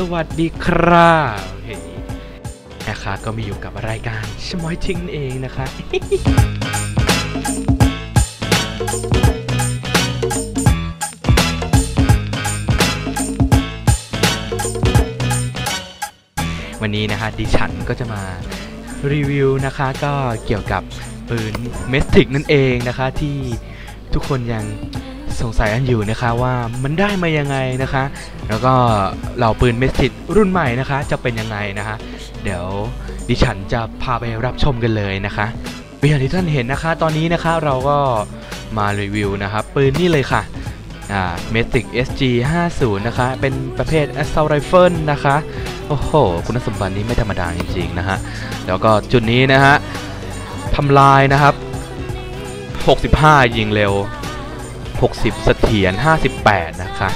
สวัสดีครับโอเคนะคะก็มีอยู่กับรายการชมอยทิ้งเองนะคะวันนี้นะคะดิฉันก็จะมารีวิวนะคะก็เกี่ยวกับปืนเมสติกนั่นเองนะคะที่ทุกคนยัง สงสัยกันอยู่นะคะว่ามันได้มายังไงนะคะ แล้วก็เหล่าปืนเมสติกรุ่นใหม่นะคะ จะเป็นยังไงนะคะ เดี๋ยวดิฉันจะพาไปรับชมกันเลยนะคะอย่างที่ท่านเห็นนะคะ ตอนนี้นะคะเราก็มารีวิวนะครับปืนนี่เลยค่ะอ่า Matic SG 50นะคะ เป็นประเภท Assault Rifle นะคะ โอ้โห คุณสมบัตินี้ไม่ธรรมดาจริงๆนะฮะ แล้วก็จุดนี้นะฮะทำลายนะครับ 65 ยิงเร็ว 60 เสถียร 58 นะคะ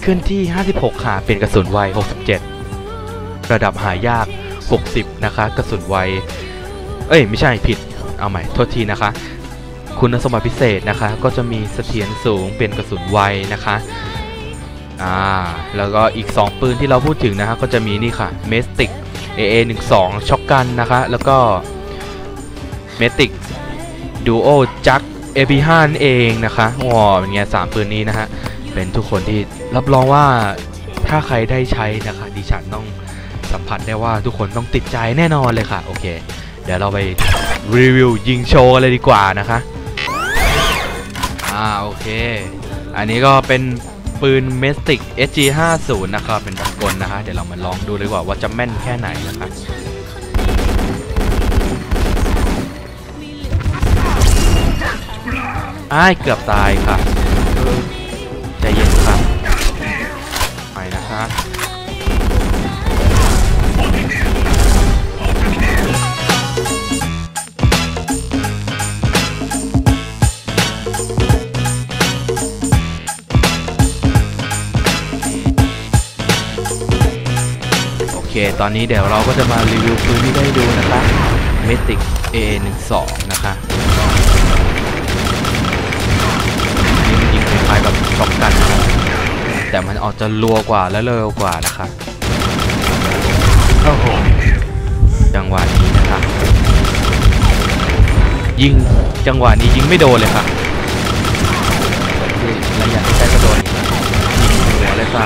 เคลื่อนที่ 56 ค่ะ เป็นกระสุนไว 67 ระดับหายาก 60 นะคะ กระสุนไว เอ้ย ไม่ใช่ผิด เอาใหม่ โทษทีนะคะ คุณสมบัติพิเศษนะคะ ก็จะมีเสถียรสูง เป็นกระสุนไวนะคะ อ่า แล้วก็อีก 2 ปืนที่เราพูดถึงนะฮะก็จะมีนี่ค่ะ m e s t i c AA 1 2 ช็อกกันนะคะ แล้วก็ m e s t i c Duo Jack AP5 นั่นเองนะคะว้าเป็นไงสามปืนนี้นะฮะ เป็นทุกคนที่รับรองว่าถ้าใครได้ใช้นะคะดิฉันต้องสัมผัสได้ว่าทุกคนต้องติดใจแน่นอนเลยค่ะ โอเค เดี๋ยวเราไปรีวิวยิงโชว์กันเลยดีกว่านะคะ อ่าโอเค อันนี้ก็เป็นปืน m e s t i c SG50 นะครับเป็นแบบกลนะคะเดี๋ยวเรามาลองดูเลยว่าว่าจะแม่นแค่ไหนนะคะ อ้ายเกือบตายค่ะใจเย็นครับไปนะคะโอเคตอนนี้เดี๋ยวเราก็จะมารีวิวปืนที่ได้ดูนะคะ Matic A12 นะคะ คล้ายๆกับช็อปกันนะครับแต่มันออกจะรัวกว่าและเร็วกว่านะคะโอ้โหจังหวะนี้นะคะยิงจังหวะนี้ยิงไม่โดนเลยค่ะระยะใกล้ๆก็โดนอีกนะยิงหัวเลยค่ะ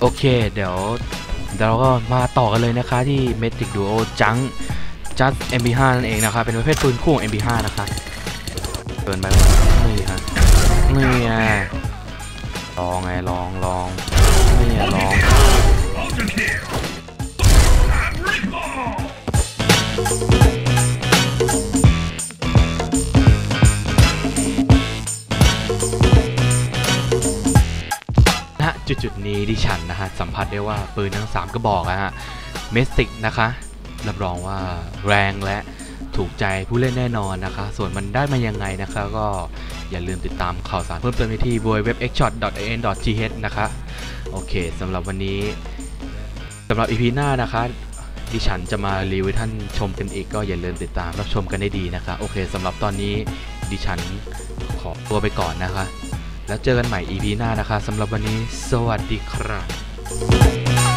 โอเค เดี๋ยว เดี๋ยวเราก็มาต่อกันเลยนะคะที่ Matic Duo จังจัด MB5 นั่นเองนะคะเป็นประเภทปืนคู่ของ MP5 นะคะเกินไปนี่ฮะนี่ไงลองไงลองลองนี่ลอง จุดจุดนี้ดิฉันนะฮะสัมผัสได้ว่าปืนทั้ง 3 กระบอกนะฮะเมสติกนะคะรับรองว่าแรงและถูกใจผู้เล่นแน่นอนนะคะ ส่วนมันได้มายังไงนะคะ ก็อย่าลืมติดตามข่าวสารเพิ่มเติมได้ที่ www.xshot.an.th นะคะ โอเคสำหรับวันนี้สำหรับ EP หน้านะคะดิฉันจะมารีวิวท่านชมกันอีกก็อย่าลืมติดตามรับชมกันได้ดีนะคะ โอเคสำหรับตอนนี้ดิฉันขอตัวไปก่อนนะคะ แล้วเจอกันใหม่ EP หน้านะคะสำหรับวันนี้ สวัสดีครับ